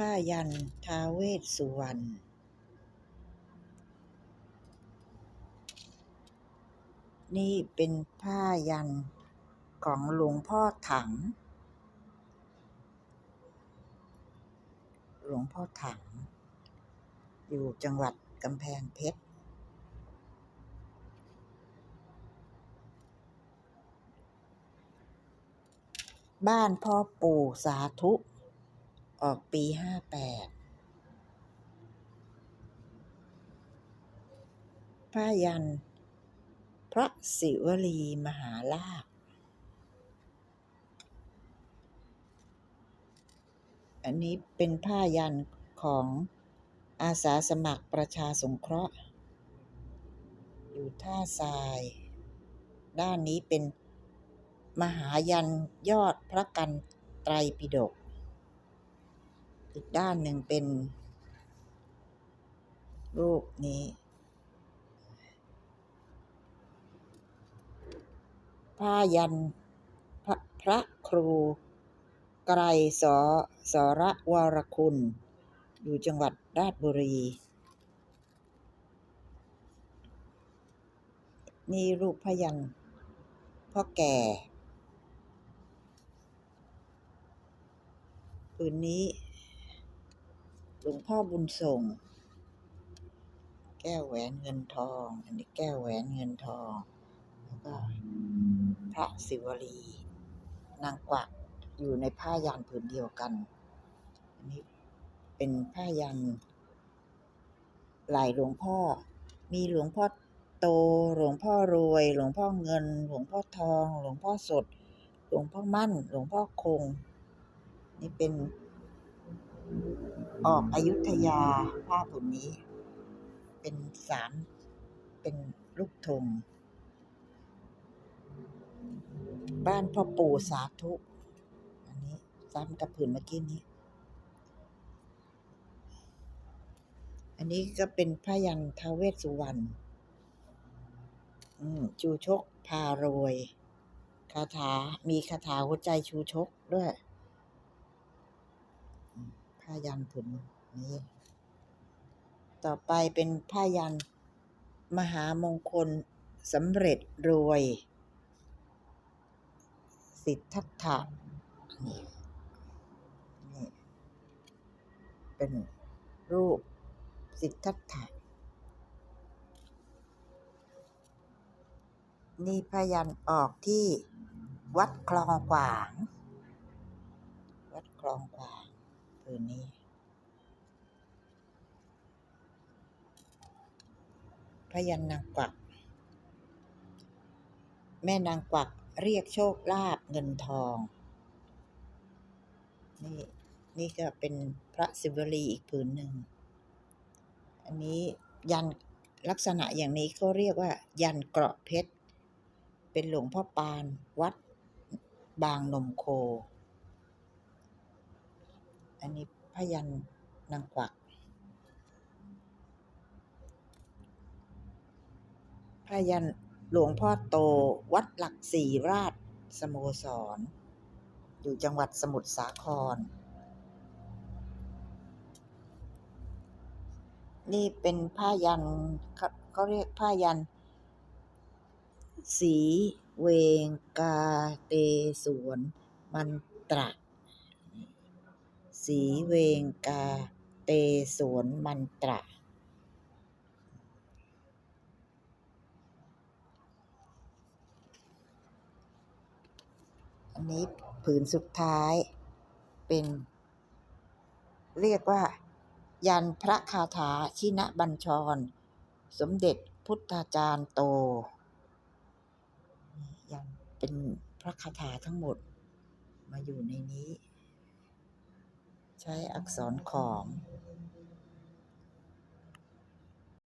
ผ้ายันท้าวเวสสุวรรณนี่เป็นผ้ายันของหลวงพ่อถัง หลวงพ่อถัง อยู่จังหวัดกำแพงเพชร บ้านพ่อปู่สาธุ ออกปีห้าแปดผ้ายัน พระศิวลีมหาลาภอันนี้เป็นผ้ายันของอาสาสมัครประชาสงเคราะห์ อยู่ท่าทราย ด้านนี้เป็นมหายันยอดพระกันไตรปิฎก อีกด้านหนึ่งเป็น รูปนี้ ผ้ายันพระพระครู ไกรสอสรวรคุณ อยู่จังหวัดราชบุรี นี่รูปพยันพ่อแก่ปืนนี้ หลวงพ่อบุญส่ง แก้วแหวนเงินทอง อันนี้แก้วแหวนเงินทอง แล้วก็พระศิวลี นางกวักอยู่ในผ้ายันผืนเดียวกัน อันนี้เป็นผ้ายันหลายหลวงพ่อ มีหลวงพ่อโต หลวงพ่อรวย หลวงพ่อเงิน หลวงพ่อทอง หลวงพ่อสด หลวงพ่อมั่น หลวงพ่อคง นี่เป็น ออกอายุทยาผ้าผืนนี้ เป็นสามเป็นลูกธงบ้านพ่อปู่สาธุอันนี้ซ้ำกับผืนเมื่อกี้นี้ อันนี้ก็เป็นพระยันทาเวสสุวรรณอืมชูชกพารวยคาถามีคาถาหัวใจชูชกด้วย ผ้ายันผืนนี้ ต่อไปเป็นผ้ายันมหามงคลสำเร็จรวย สิทธัตถะนี่นี่เป็นรูปสิทธัตถะนี่พยันออกที่วัดคลองขวาง วัดคลองขวาง คืนนี้พยันนางกวัก แม่นางกวักเรียกโชคลาภเงินทอง นี่นี่ก็เป็นพระศิวลีอีกผืนหนึ่ง อันนี้ยันลักษณะอย่างนี้เขาเรียกว่า ยันเกราะเพชร เป็นหลวงพ่อปานวัดบางนมโค อันนี้พยันนางกวักพยันหลวงพ่อโตวัดหลักสี่ราชสโมสร อยู่จังหวัดสมุทรสาคร นี่เป็นผ้ายันเขาเรียกผ้ายัน สีเวงกาเตสวนมันตระ สีเวงกา เตสวนมันตระอันนี้ผืนสุดท้ายเป็น เรียกว่า ยันพระคาถาชินะบัญชร สมเด็จพุทธาจารย์โต ยันเป็นพระคาถาทั้งหมดมาอยู่ในนี้ ใช้อักษรขอม